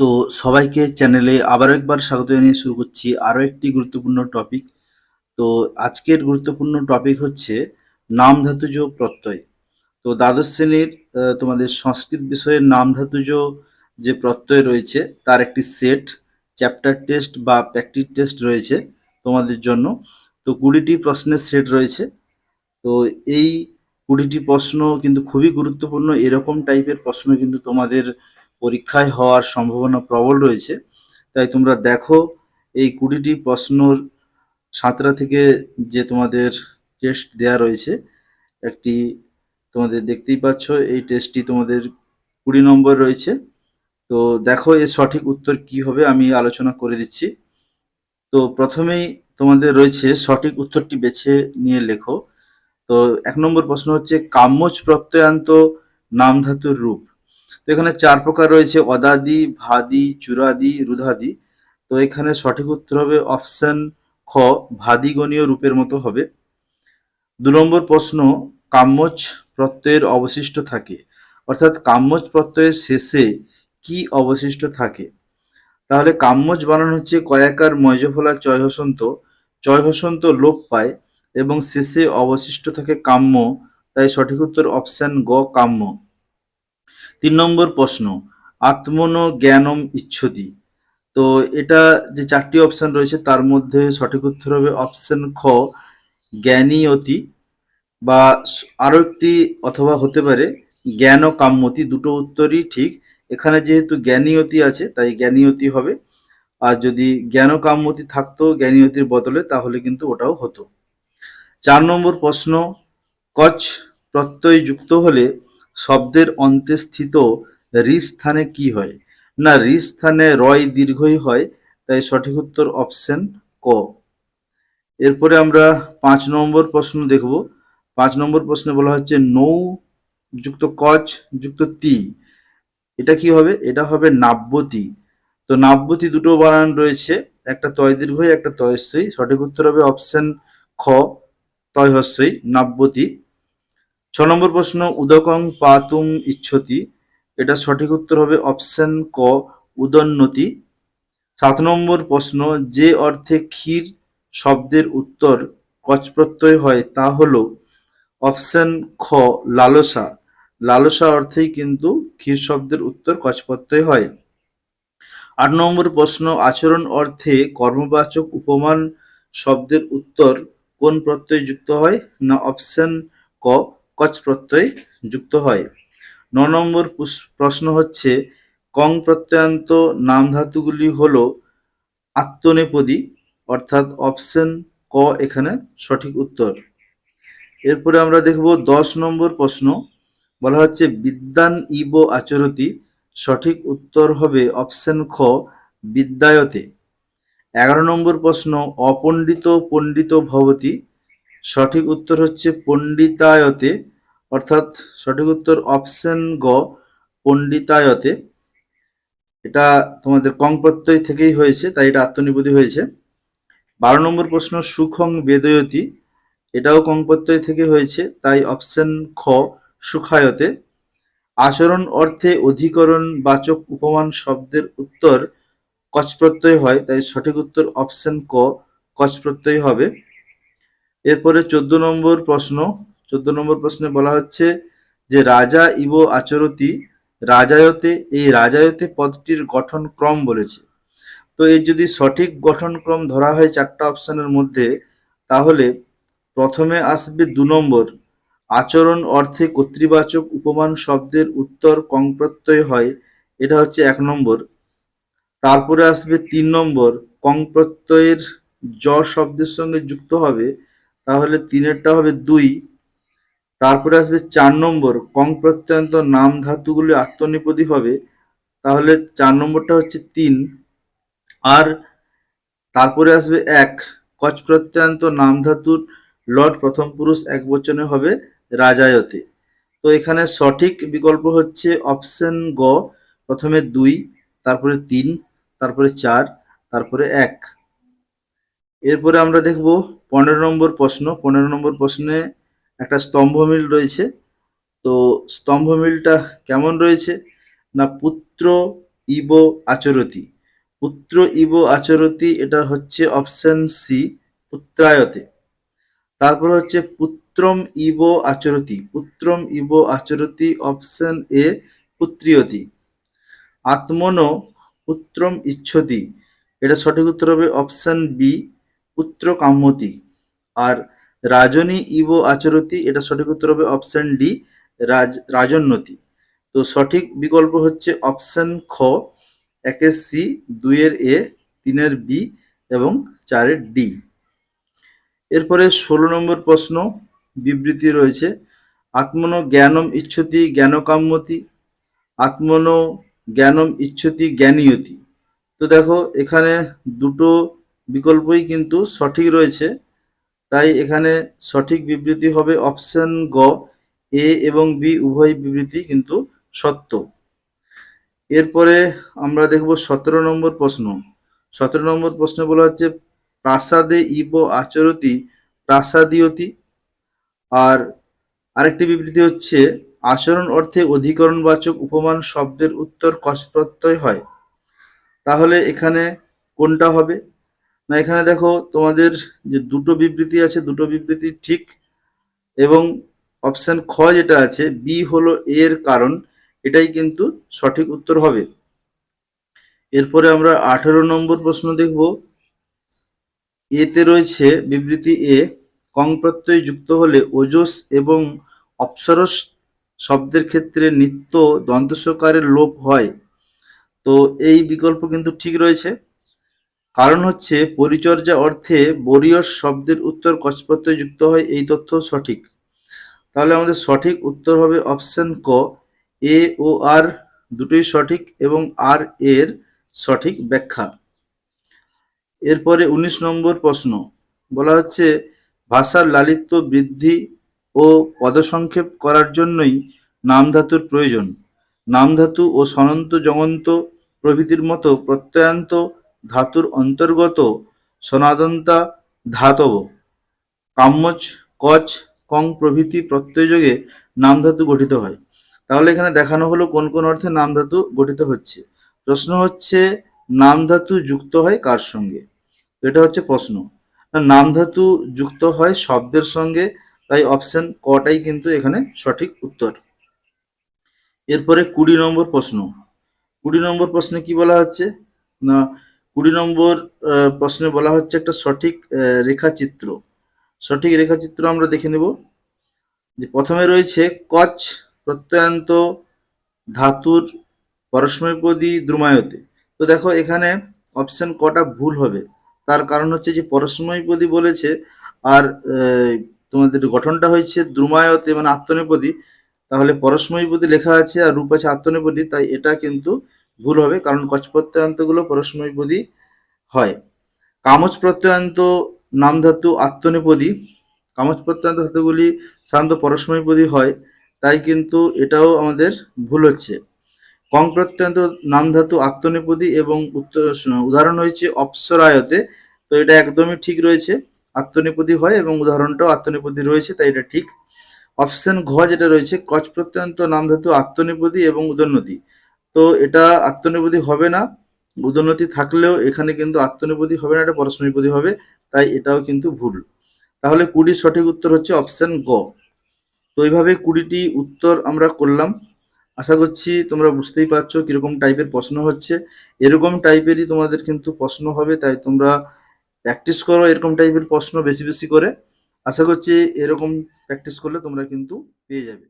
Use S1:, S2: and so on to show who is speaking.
S1: তো সবাইকে চ্যানেলে আবারও একবার স্বাগত জানিয়ে শুরু করছি আরও একটি গুরুত্বপূর্ণ টপিক তো আজকের গুরুত্বপূর্ণ টপিক হচ্ছে নাম ধাতুজ প্রত্যয়। তো দ্বাদশ শ্রেণির তোমাদের সংস্কৃত বিষয়ের নাম ধাতুজ যে প্রত্যয় রয়েছে, তার একটি সেট চ্যাপ্টার টেস্ট বা প্র্যাকটিস টেস্ট রয়েছে তোমাদের জন্য। তো কুড়িটি প্রশ্নের সেট রয়েছে। তো এই কুড়িটি প্রশ্ন কিন্তু খুবই গুরুত্বপূর্ণ, এরকম টাইপের প্রশ্ন কিন্তু তোমাদের পরীক্ষায় হওয়ার সম্ভাবনা প্রবল রয়েছে। তাই তোমরা দেখো এই কুড়িটি প্রশ্নর সাঁতরা থেকে যে তোমাদের টেস্ট দেয়া রয়েছে, একটি তোমাদের দেখতেই পাচ্ছ, এই টেস্টটি তোমাদের কুড়ি নম্বর রয়েছে। তো দেখো এর সঠিক উত্তর কি হবে আমি আলোচনা করে দিচ্ছি। তো প্রথমেই তোমাদের রয়েছে সঠিক উত্তরটি বেছে নিয়ে লেখো। তো এক নম্বর প্রশ্ন হচ্ছে, কাম্যজ প্রত্যয়ান্ত নাম ধাতুর রূপ। তো এখানে চার প্রকার রয়েছে, অদাদি, ভাদি চুরাদি রুধাদি। তো এখানে সঠিক উত্তর হবে অপশন খ, ভাদিগণীয় রূপের মতো হবে। দু নম্বর প্রশ্ন, কাম্যজ প্রত্যয়ের অবশিষ্ট থাকে। অর্থাৎ কাম্যজ প্রত্যয়ের শেষে কি অবশিষ্ট থাকে? তাহলে কাম্যজ বানানো হচ্ছে কয়াকার ময়জফলা চয় হসন্ত চয় হসন্ত লোপ পায় এবং শেষে অবশিষ্ট থাকে কাম্য। তাই সঠিক উত্তর অপশন গ, কাম্য। তিন নম্বর প্রশ্ন আত্মন জ্ঞানম ইচ্ছতি। তো এটা যে চারটি অপশন রয়েছে, তার মধ্যে সঠিক উত্তর হবে অপশন খ, জ্ঞানীয়তি বা স- আরও একটি অথবা হতে পারে, জ্ঞান কাম্যতি। দুটো উত্তরই ঠিক। এখানে যেহেতু জ্ঞানীয়তি আছে, তাই জ্ঞানীয়তি হবে। আর যদি জ্ঞান কাম্যতি থাকতো জ্ঞানীয়তির বদলে, তাহলে কিন্তু ওটাও হতো। চার নম্বর প্রশ্ন কচ প্রত্যয় যুক্ত হলে শব্দের অন্তে স্থিত রি স্থানে কি হয়? না রি স্থানে রয় দীর্ঘই হয়, তাই সঠিক উত্তর অপশন ক। এরপরে আমরা পাঁচ নম্বর প্রশ্ন দেখব। পাঁচ নম্বর প্রশ্নে বলা হচ্ছে নৌ যুক্ত কচ যুক্ত তি। এটা কি হবে? এটা হবে নাব্যতি। তো নাব্যতি দুটো বানান রয়েছে, একটা তয় দীর্ঘই একটা তয়স্বই সঠিক উত্তর হবে অপশন খ তয় হস্যই নাব্যতি। ছ নম্বর প্রশ্ন, উদকং পাতুম ইচ্ছতি। এটা সঠিক উত্তর হবে অপশন ক, উদন্নতি। সাত নম্বর প্রশ্ন, যে অর্থে ক্ষীর শব্দের উত্তর কচ প্রত্যয় হয় তা হলো অপশন খ, লালসা। লালসা অর্থেই কিন্তু ক্ষীর শব্দের উত্তর কচ হয়। আট নম্বর প্রশ্ন, আচরণ অর্থে কর্মবাচক উপমান শব্দের উত্তর কোন প্রত্যয় যুক্ত হয়? না, অপশন ক কচ প্রত্যয় যুক্ত হয়। ন নম্বর প্রশ্ন হচ্ছে, কং প্রত্যয়ান্ত নাম ধাতুগুলি হলো আত্মনেপদী, অর্থাৎ অপশন ক এখানে সঠিক উত্তর। এরপরে আমরা দেখব দশ নম্বর প্রশ্ন। বলা হচ্ছে, বিদ্যান ইব আচরতি, সঠিক উত্তর হবে অপশন খ, বিদ্যায়তে। এগারো নম্বর প্রশ্ন, অপণ্ডিত পণ্ডিত ভবতি সঠিক উত্তর হচ্ছে পণ্ডিতায়তে, অর্থাৎ সঠিক উত্তর অপশন গ, পণ্ডিতায়তে। এটা তোমাদের কং প্রত্যয় থেকেই হয়েছে, তাই এটা আত্মনিবেদী হয়েছে। বারো নম্বর প্রশ্ন, সুখং বেদয়তি। এটাও কং প্রত্যয় থেকে হয়েছে, তাই অপশন খ, সুখায়তে। আচরণ অর্থে অধিকরণ বাচক উপমান শব্দের উত্তর কচ প্রত্যয় হয়, তাই সঠিক উত্তর অপশন ক, কচ প্রত্যয় হবে। এরপরে চোদ্দ নম্বর প্রশ্ন, চোদ্দ নম্বর প্রশ্নে বলা হচ্ছে যে রাজা ইব আচরতি রাজায়তে, এই রাজায়তে পদটির গঠন ক্রম বলেছে। তো এর যদি সঠিক গঠন ক্রম ধরা হয় চারটা অপশানের মধ্যে, তাহলে প্রথমে আসবে দু নম্বর, আচরণ অর্থে কর্তৃবাচক উপমান শব্দের উত্তর কং প্রত্যয় হয়, এটা হচ্ছে এক নম্বর। তারপরে আসবে তিন নম্বর, কং প্রত্যয়ের জ শব্দের সঙ্গে যুক্ত হবে তাহলে তিনেরটা হবে দুই। তারপরে আসবে চার নম্বর। কং প্রত্যয়ন্ত নাম ধাতুগুলি আত্মনিপদী হবে। তাহলে চার নম্বরটা হচ্ছে তিন। আর তারপরে আসবে এক। কচ প্রত্যয়ান্ত নাম ধাতুর লট প্রথম পুরুষ এক বচনে হবে রাজায়তে। তো এখানে সঠিক বিকল্প হচ্ছে অপশন গ। প্রথমে দুই, তারপরে তিন, তারপরে চার, তারপরে এক। এরপরে আমরা দেখব পনেরো নম্বর প্রশ্ন। পনেরো নম্বর প্রশ্নে একটা স্তম্ভমিল রয়েছে। তো স্তম্ভমিলটা কেমন রয়েছে? না পুত্র ইব আচরতি? পুত্র ইব আচরতি, এটা হচ্ছে অপশন সি, পুত্রায়তে। তারপর হচ্ছে পুত্রম ইব আচরতি। পুত্রম ইব আচরতি অপশন এ, পুত্রিয়তি। আত্মনো পুত্রম ইচ্ছতি। এটা সঠিক উত্তর হবে অপশন বি পুত্র কাম্যতি আর রাজনী ইব আচরতি, এটা সঠিক উত্তর হবে অপশন ডি রাজ, রাজন্নতি। তো সঠিক বিকল্প হচ্ছে অপশন খ একের সি দুইয়ের এ তিনের বি এবং চারের ডি। এরপরে ষোলো নম্বর প্রশ্ন, বিবৃতি রয়েছে, আত্মনো জ্ঞানম ইচ্ছতি জ্ঞানকাম্যতি আত্মনো জ্ঞানম ইচ্ছতি জ্ঞানীয়তি। তো দেখো, এখানে দুটো বিকল্পই কিন্তু সঠিক রয়েছে। তাই এখানে সঠিক বিবৃতি হবে অপশন গ, এ এবং বি, উভয় বিবৃতি কিন্তু সত্য। এরপরে আমরা দেখব সতেরো নম্বর প্রশ্ন। সতেরো নম্বর প্রশ্নে বলা হচ্ছে, প্রাসাদে ইব আচরতি প্রাসাদীয়তি। আর আরেকটি বিবৃতি হচ্ছে, আচরণ অর্থে অধিকরণবাচক উপমান শব্দের উত্তর কস প্রত্যয় হয়। তাহলে এখানে কোনটা হবে? না, এখানে দেখো তোমাদের যে দুটো বিবৃতি আছে, দুটো বিবৃতি ঠিক এবং অপশান খ যেটা আছে বি হলো এর কারণ, এটাই কিন্তু সঠিক উত্তর হবে। এরপরে আমরা আঠেরো নম্বর প্রশ্ন দেখব। এতে রয়েছে বিবৃতি এ কং প্রত্যয় যুক্ত হলে ওজস এবং অপসরস শব্দের ক্ষেত্রে নিত্য দন্তস্বকারের লোপ হয়। তো এই বিকল্প কিন্তু ঠিক রয়েছে। কারণ হচ্ছে পরিচর্যা অর্থে বরিয়স শব্দের উত্তর কচপত্রয় যুক্ত হয় এই তথ্য সঠিক। তাহলে আমাদের সঠিক উত্তর হবে অপশন ক, এ ও আর দুটোই সঠিক এবং আর এর সঠিক ব্যাখ্যা। এরপরে উনিশ নম্বর প্রশ্ন, বলা হচ্ছে ভাষার লালিত্য বৃদ্ধি ও পদসংক্ষেপ করার জন্যই নামধাতুর প্রয়োজন। নামধাতু ও সনন্ত জগন্ত প্রভৃতির মতো প্রত্যয়ান্ত ধাতুর অন্তর্গত সনাদন্তা ধাতব। কাম্যচ কচ কং প্রভৃতি প্রত্যয়যোগে নামধাতু গঠিত হয়। তাহলে এখানে দেখানো হলো কোন কোন অর্থে নামধাতু গঠিত হচ্ছে। প্রশ্ন হচ্ছে নামধাতু যুক্ত হয় কার সঙ্গে? এটা হচ্ছে প্রশ্ন। না, নামধাতু যুক্ত হয় শব্দের সঙ্গে তাই অপশন কটাই কিন্তু এখানে সঠিক উত্তর। এরপরে কুড়ি নম্বর প্রশ্ন। কুড়ি নম্বর প্রশ্নে কি বলা হচ্ছে? না কুড়ি নম্বর প্রশ্নে বলা হচ্ছে একটা সঠিক রেখাচিত্র। সঠিক রেখাচিত্র আমরা দেখে নেব। যে প্রথমে রয়েছে কচ প্রত্যয়ান্ত ধাতুর পরস্মৈপদী দ্রুমায়তে। তো দেখো এখানে অপশন কটা ভুল হবে। তার কারণ হচ্ছে যে পরস্মৈপদী বলেছে, আর তোমাদের গঠনটা হয়েছে দ্রুমায়তে মানে আত্মনেপদী। তাহলে পরস্মৈপদী লেখা আছে আর রূপ আছে আত্মনেপদী, তাই এটা কিন্তু ভুল হবে, কারণ কচ প্রত্যয়ান্তগুলো পরস্মৈপদী হয়। কামচ প্রত্যয়ান্ত নাম ধাতু আত্মনেপদী কামচ প্রত্যয়ান্ত ধাতুগুলি সাধারণত পরস্মৈপদী হয়, তাই কিন্তু এটাও আমাদের ভুল হচ্ছে। কং প্রত্যয়ান্ত নাম ধাতু আত্মনেপদী এবং উদাহরণ হয়েছে অপসরায়তে, তো এটা একদমই ঠিক রয়েছে আত্মনেপদী হয় এবং উদাহরণটাও আত্মনেপদী রয়েছে, তাই এটা ঠিক। অপশন ঘ যেটা রয়েছে কচ প্রত্যয়ান্ত নাম ধাতু আত্মনেপদী এবং উদন্নতি। তো এটা আত্মনেপদী হবে না। উদন্নতি থাকলেও এখানে কিন্তু আত্মনেপদী হবে না, এটা পরস্মৈপদী হবে, তাই এটাও কিন্তু ভুল। তাহলে কুড়ির সঠিক উত্তর হচ্ছে অপশন গ। তো এইভাবে কুড়িটি উত্তর আমরা করলাম। আশা করছি তোমরা বুঝতেই পারছ কীরকম টাইপের প্রশ্ন হচ্ছে। এরকম টাইপেরই তোমাদের কিন্তু প্রশ্ন হবে, তাই তোমরা প্র্যাকটিস করো এরকম টাইপের প্রশ্ন বেশি বেশি করে। আশা করছি এরকম প্র্যাকটিস করলে তোমরা কিন্তু পেয়ে যাবে।